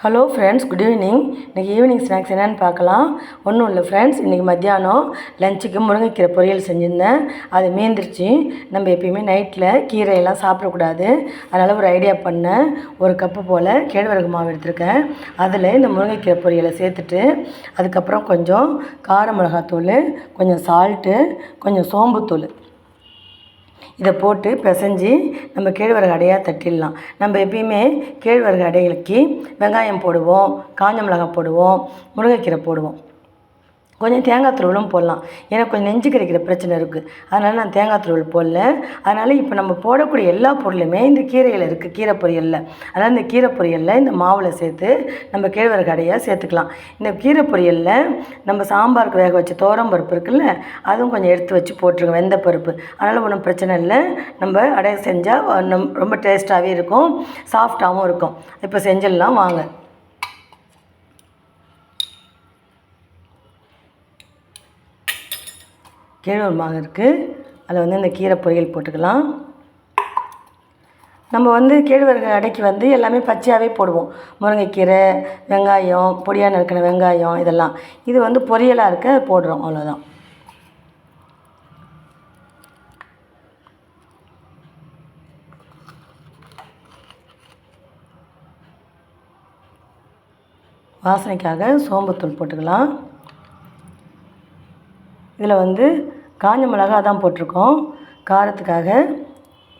Hello friends good evening இன்றைக்கி evening snacks என்னென்னு பார்க்கலாம். ஒன்றும் இல்லை ஃப்ரெண்ட்ஸ் இன்றைக்கி மத்தியானம் லஞ்சுக்கு முருங்கைக்கீரை பொரியல் செஞ்சுருந்தேன். அது மீந்துருச்சு. நம்ம எப்பயுமே நைட்டில் கீரையெல்லாம் சாப்பிடக்கூடாது. அதனால் ஒரு ஐடியா பண்ணேன். ஒரு கப்பு போல் கேழ்வரகு மாவு எடுத்திருக்கேன். அதில் இந்த முருங்கைக்கீரை பொரியலை சேர்த்துட்டு அதுக்கப்புறம் கொஞ்சம் கார மிளகாத்தூள் கொஞ்சம் சால்ட்டு கொஞ்சம் சோம்புத்தூள். இதை போட்டு பிசைஞ்சு நம்ம கேழ்வரகு அடையாக தட்டிடலாம். நம்ம எப்பயுமே கேழ்வரகு அடைகளுக்கு வெங்காயம் போடுவோம் காஞ்ச மிளகாய் போடுவோம் முருங்கைக்கீரை போடுவோம். கொஞ்சம் தேங்காய் துருவலும் போடலாம். எனக்கு கொஞ்சம் நெஞ்சு கிடைக்கிற பிரச்சனை இருக்குது அதனால் நான் தேங்காய் துருவல் போடல. அதனால் இப்போ நம்ம போடக்கூடிய எல்லா பொருளுமே இந்த கீரையில் இருக்குது கீரை பொரியலில். அதனால் இந்த கீரை பொரியலில் இந்த மாவில் சேர்த்து நம்ம கேழ்வரகு அடையாக சேர்த்துக்கலாம். இந்த கீரை பொரியலில் நம்ம சாம்பாருக்கு வேக வச்ச தோரம் பருப்பு இருக்குல்ல அதுவும் கொஞ்சம் எடுத்து வச்சு போட்டுருங்க. வெந்த பருப்பு. அதனால் ஒன்றும் பிரச்சனை இல்லை. நம்ம அடையை செஞ்சால் நம் ரொம்ப டேஸ்ட்டாகவே இருக்கும். சாஃப்டாகவும் இருக்கும். இப்போ செஞ்சிடலாம். வாங்க. கேழ்வரகு மாவு இருக்குது அதில் வந்து இந்த கீரை பொரியல் போட்டுக்கலாம். நம்ம வந்து கேழ்வரகு அடைக்கு வந்து எல்லாமே பச்சையாகவே போடுவோம். முருங்கைக்கீரை வெங்காயம் பொடியாக நறுக்கின வெங்காயம் இதெல்லாம். இது வந்து பொரியலாக இருக்க போடுறோம். அவ்வளோதான் வாசனைக்காக சோம்புத்தூள் போட்டுக்கலாம். இதில் வந்து காஞ்ச மிளகா தான் போட்டிருக்கோம். காரத்துக்காக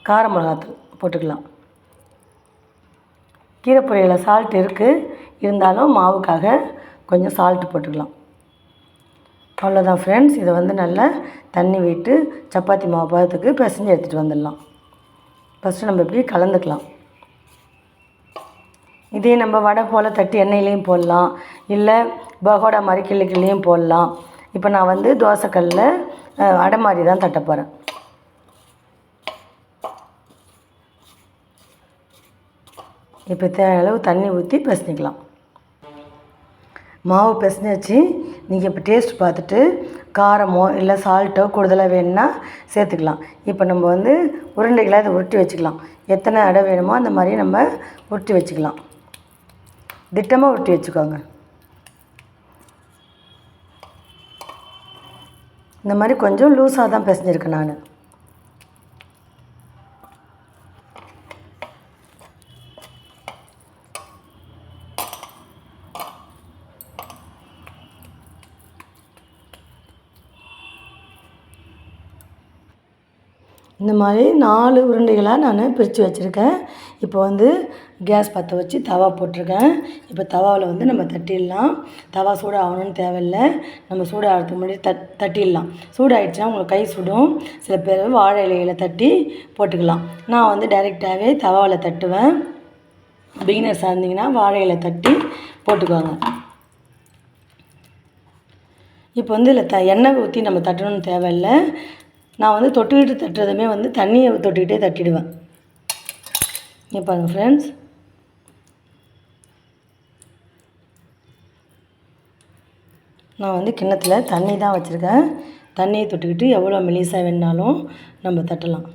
கார மிளகாத்தூள் போட்டுக்கலாம். கீரை பொரியலில் சால்ட் இருக்குது இருந்தாலும் மாவுக்காக கொஞ்சம் சால்ட்டு போட்டுக்கலாம். அவ்வளோதான் ஃப்ரெண்ட்ஸ் இதை வந்து நல்லா தண்ணி விட்டு சப்பாத்தி மாவு பதத்துக்கு பிசைஞ்சு எடுத்துகிட்டு வந்துடலாம். ஃபஸ்ட்டு நம்ம இப்படி கலந்துக்கலாம். இதே நம்ம வடை போல் தட்டி எண்ணெயிலையும் போடலாம். இல்லை பகோடா மாதிரி கிள்ளி கிள்ளியும் போடலாம். இப்போ நான் வந்து தோசைக்கல்லில் அடை மாதிரி தான் தட்ட போகிறேன் இப்போ தேவையான அளவு தண்ணி ஊற்றி பிசைஞ்சிக்கலாம் மாவு பிசைஞ்சாச்சு நீங்கள் இப்போ டேஸ்ட் பார்த்துட்டு காரமோ இல்லை சால்ட்டோ கூடுதலாக வேணும்னா சேர்த்துக்கலாம். இப்போ நம்ம வந்து உருண்டைகளாக இதை உருட்டி வச்சுக்கலாம். எத்தனை அடை வேணுமோ அந்த மாதிரி நம்ம உருட்டி வச்சுக்கலாம். திட்டமாக உருட்டி வச்சுக்கோங்க. இந்த மாதிரி கொஞ்சம் லூஸாக தான் பிசைஞ்சிருக்கேன் நான். இந்த மாதிரி நாலு உருண்டைகளாக நான் பிரித்து வச்சுருக்கேன். இப்போ வந்து கேஸ் பற்ற வச்சு தவா போட்டிருக்கேன். இப்போ தவாவில் வந்து நம்ம தட்டிடலாம். தவா சூடு ஆகணும்னு தேவையில்லை. நம்ம சூடு ஆகிறதுக்கு முன்னாடி தட் தட்டிடலாம். சூடாகிடுச்சுன்னா உங்களுக்கு கை சுடும். சில பேர் வாழை இலையில் தட்டி போட்டுக்கலாம். நான் வந்து டைரெக்டாகவே தவாவில் தட்டுவேன். பிகினர்ஸாக இருந்தீங்கன்னா வாழை இலை தட்டி போட்டுக்குவாங்க இப்போ வந்து இதில் த எண்ணெய் ஊற்றி நம்ம தட்டணும்னு தேவையில்லை. நான் வந்து தொட்டுக்கிட்டு தட்டுறதுமே வந்து தண்ணியை தொட்டுக்கிட்டே தட்டிடுவேன். இங்கே பாருங்கள் ஃப்ரெண்ட்ஸ் நான் வந்து கிண்ணத்தில் தண்ணி தான் வச்சுருக்கேன். தண்ணியை தொட்டுக்கிட்டு எவ்வளோ மெலிசாக வேணுனாலும் நம்ம தட்டலாம்.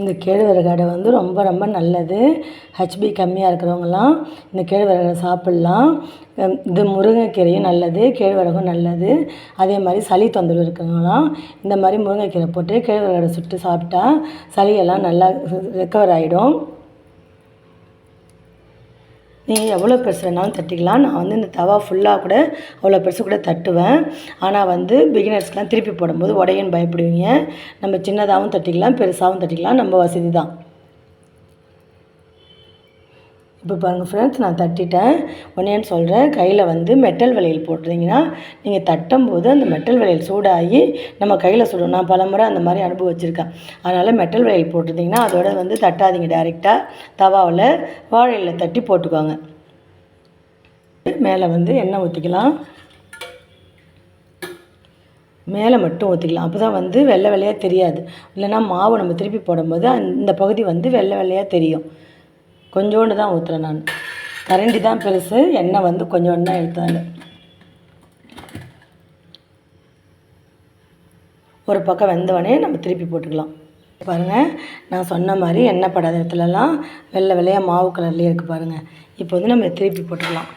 இந்த கேழ்வரகு அடை வந்து ரொம்ப ரொம்ப நல்லது. ஹெச்பி கம்மியாக இருக்கிறவங்களாம் இந்த கேழ்வரகை சாப்பிட்லாம். இது முருங்கைக்கீரையும் நல்லது கேழ்வரகும் நல்லது. அதே மாதிரி சளி தொந்தரவு இருக்கிறவங்களாம் இந்த மாதிரி முருங்கைக்கீரை போட்டு கேழ்வரகடை சுட்டு சாப்பிட்டா சளியெல்லாம் நல்லா ரெக்கவர் ஆகிடும் நீங்கள் எவ்வளோ பெருசு வேணாலும் தட்டிக்கலாம். நான் வந்து இந்த தவா ஃபுல்லாக கூட அவ்வளோ பெருசு கூட தட்டுவேன். ஆனால் வந்து பிகினர்ஸ்க்கெலாம் திருப்பி போடும்போது உடையன்னு பயப்படுவீங்க. நம்ம சின்னதாகவும் தட்டிக்கலாம் பெருசாகவும் தட்டிக்கலாம். நம்ம வசதி தான் இப்போ பாருங்கள் ஃப்ரெண்ட்ஸ் நான் தட்டிட்டேன். ஒன்னேன்னு சொல்கிறேன் கையில் வந்து மெட்டல் வளையல் போட்டுருந்தீங்கன்னா நீங்கள் தட்டும் போது அந்த மெட்டல் வளையல் சூடாகி நம்ம கையில் சுடும். நான் பல முறை அந்த மாதிரி அனுபவிச்சிருக்கேன் அதனால் மெட்டல் வளையல் போட்டிருந்தீங்கன்னா அதோட வந்து தட்டாதீங்க டேரெக்டாக தவாவில் வாழையில் தட்டி போட்டுக்கோங்க. மேலே வந்து எண்ணெய் ஊற்றிக்கலாம் மேலே மட்டும் ஊற்றிக்கலாம் அப்போ தான் வந்து வெள்ளை வெள்ளையாக தெரியாது. இல்லைன்னா மாவு நம்ம திருப்பி போடும்போது அந்த- இந்த பகுதி வந்து வெள்ளை வெள்ளையாக தெரியும். கொஞ்சோண்டு தான் ஊற்றுறேன் நான். கரண்டி தான் பெருசு எண்ணெய் வந்து கொஞ்சோண்டு தான் எடுத்தாங்க ஒரு பக்கம் வெந்தவொடனே நம்ம திருப்பி போட்டுக்கலாம். பாருங்கள் நான் சொன்ன மாதிரி எண்ணெய் படாத இடத்துலலாம் வெள்ளை வெள்ளையாக மாவு கலர்லேயே இருக்குது பாருங்கள் இப்போ வந்து நம்ம திருப்பி போட்டுக்கலாம்.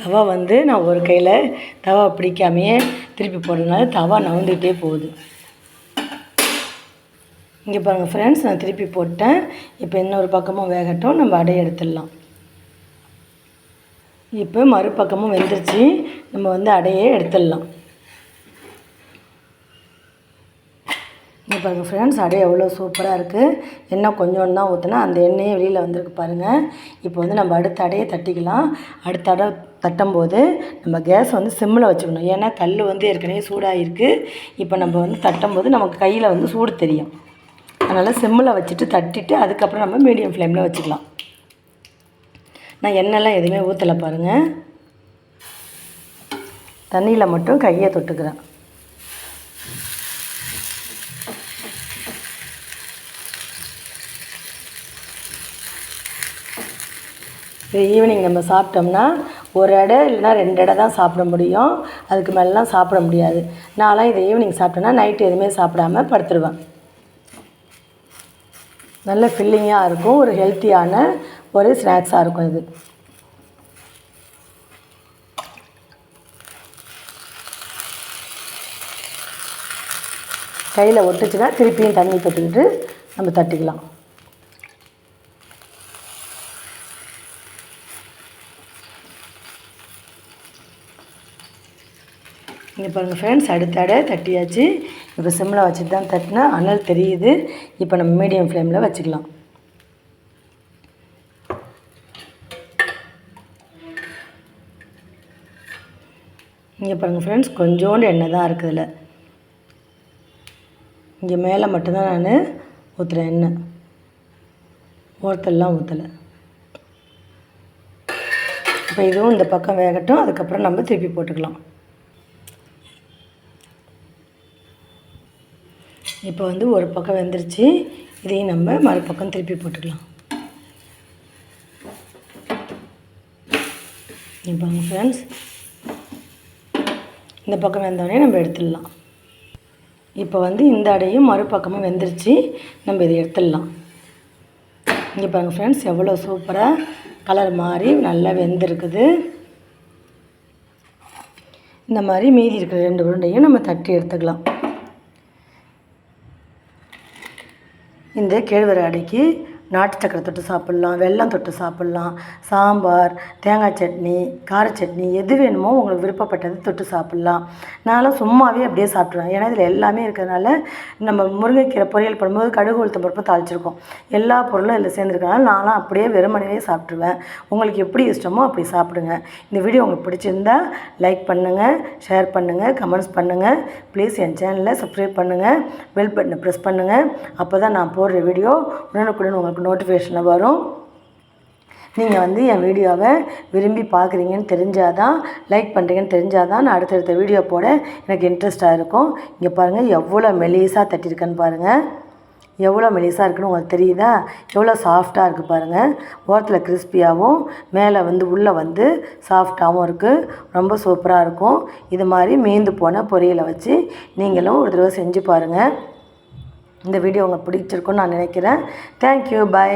தவா வந்து நான் ஒரு கையில் தவா பிடிக்காமையே திருப்பி போடுறதுனால தவா நவுந்துக்கிட்டே போகுது. இங்கே பாருங்கள் ஃப்ரெண்ட்ஸ் நான் திருப்பி போட்டேன். இப்போ இன்னொரு பக்கமும் வேகட்டும். நம்ம அடை எடுத்துடலாம். இப்போ மறுபக்கமும் வெந்துருச்சு. நம்ம வந்து அடையே எடுத்துடலாம். இங்கே பாருங்கள் ஃப்ரெண்ட்ஸ் அடை எவ்வளோ சூப்பராக இருக்குது எண்ணெய் கொஞ்சோண்டு தான் ஊற்றினா அந்த எண்ணெயே வெளியில் வந்திருக்கு பாருங்கள் இப்போ வந்து நம்ம அடுத்த அடையை தட்டிக்கலாம். அடுத்த அடை தட்டும்போது நம்ம கேஸ் வந்து சிம்மில் வச்சுக்கணும். ஏன்னா கல் வந்து ஏற்கனவே சூடாகிருக்கு இப்போ நம்ம வந்து தட்டும்போது நமக்கு கையில் வந்து சூடு தெரியும். அதனால் செம்மில் வச்சுட்டு தட்டிட்டு அதுக்கப்புறம் நம்ம மீடியம் ஃப்ளேமில் வச்சுக்கலாம். நான் எண்ணெய்லாம் எதுவுமே ஊற்றலை பாருங்கள் தண்ணியில் மட்டும் கையை தொட்டுக்கிறேன். இது ஈவினிங் நம்ம சாப்பிட்டோம்னா ஒரு எடை இல்லைன்னா ரெண்டு எடை தான் சாப்பிட முடியும். அதுக்கு மேலெலாம் சாப்பிட முடியாது. நான்லாம் இதை ஈவினிங் சாப்பிட்டேன்னா நைட்டு எதுவுமே சாப்பிடாம படுத்துருவேன். நல்ல ஃபில்லிங்காக இருக்கும் ஒரு ஹெல்த்தியான ஒரு ஸ்நாக்ஸாக இருக்கும் இது. கையில் ஒட்டுச்சுன்னா திருப்பியும் தண்ணி தொட்டுக்கிட்டு நம்ம தட்டிக்கலாம். இங்கே பாருங்கள் ஃப்ரெண்ட்ஸ் அடுத்த அடை தட்டியாச்சு. இப்போ சிம்மில் வச்சுட்டு தான் தட்டினா அனல் தெரியுது. இப்போ நம்ம மீடியம் ஃப்ளேமில் வச்சுக்கலாம். இங்கே பாருங்கள் ஃப்ரெண்ட்ஸ் கொஞ்சோண்டு எண்ணெய் தான் இருக்குதுல்ல இங்கே மேலே மட்டும்தான் நான் ஊற்றுறேன் எண்ணெய். ஓரத்தெல்லாம் ஊற்றலை இப்போ இதுவும் இந்த பக்கம் வேகட்டும் அதுக்கப்புறம் நம்ம திருப்பி போட்டுக்கலாம். இப்போ வந்து ஒரு பக்கம் வெந்துருச்சு இதையும் நம்ம மறுபக்கம் திருப்பி போட்டுக்கலாம். இப்போ ஃப்ரெண்ட்ஸ் இந்த பக்கம் வெந்தோடனே நம்ம எடுத்துடலாம். இப்போ வந்து இந்த அடையும் மறுபக்கமும் வெந்துருச்சு நம்ம இதை எடுத்துடலாம். இங்கே பாருங்கள் ஃப்ரெண்ட்ஸ் எவ்வளோ சூப்பராக கலர் மாறி நல்லா வெந்திருக்குது. இந்த மாதிரி மீதி இருக்கிற ரெண்டு உருண்டையும் நம்ம தட்டி எடுத்துக்கலாம். இந்த கேழ்வரகு அடைக்கு நாட்டு சக்கரை தொட்டு சாப்பிட்லாம் வெல்லம் தொட்டு சாப்பிட்லாம் சாம்பார் தேங்காய் சட்னி கார சட்னி எது வேணுமோ உங்களுக்கு விருப்பப்பட்டது தொட்டு சாப்பிட்லாம். நான்லாம் சும்மாவே அப்படியே சாப்பிட்ருவேன் ஏன்னா இதில் எல்லாமே இருக்கிறதுனால நம்ம முருங்கைக்கீரை பொரியல் பண்ணும்போது கடுகு உளுத்தம் பருப்பு தாளிச்சிருக்கோம். எல்லா பொருளும் இதில் சேர்ந்துருக்கனால நான்லாம் அப்படியே வெறுமனையே சாப்பிட்ருவேன் உங்களுக்கு எப்படி இஷ்டமோ அப்படி சாப்பிடுங்க. இந்த வீடியோ உங்களுக்கு பிடிச்சிருந்தா லைக் பண்ணுங்கள் ஷேர் பண்ணுங்கள் கமெண்ட்ஸ் பண்ணுங்கள் ப்ளீஸ் என் சேனலை சப்ஸ்கிரைப் பண்ணுங்கள் பெல் பட்டனை ப்ரெஸ் பண்ணுங்கள் அப்போ தான் நான் போடுற வீடியோ உடனுக்குடன் உங்களுக்கு நோட்டிஃபிகேஷனில் வரும். நீங்கள் வந்து என் வீடியோவை விரும்பி பார்க்குறீங்கன்னு தெரிஞ்சால் தான் லைக் பண்ணுறீங்கன்னு தெரிஞ்சால் தான் நான் அடுத்தடுத்த வீடியோ போட எனக்கு இன்ட்ரெஸ்ட்டாக இருக்கும். இங்கே பாருங்கள் எவ்வளோ மெலிசாக தட்டியிருக்கேன்னு பாருங்கள் எவ்வளோ மெலிசாக இருக்குன்னு உங்களுக்கு தெரியுதா? எவ்வளோ சாஃப்டாக இருக்குது பாருங்கள் ஓரத்தில் கிறிஸ்பியாகவும் மேலே வந்து உள்ளே வந்து சாஃப்டாகவும் இருக்குது ரொம்ப சூப்பராக இருக்கும். இது மாதிரி மீந்து போன பொரியலை வச்சு நீங்களும் ஒரு தடவை செஞ்சு பாருங்கள் இந்த வீடியோ உங்களுக்கு பிடிச்சிருக்குன்னு நான் நினைக்கிறேன். Thank you bye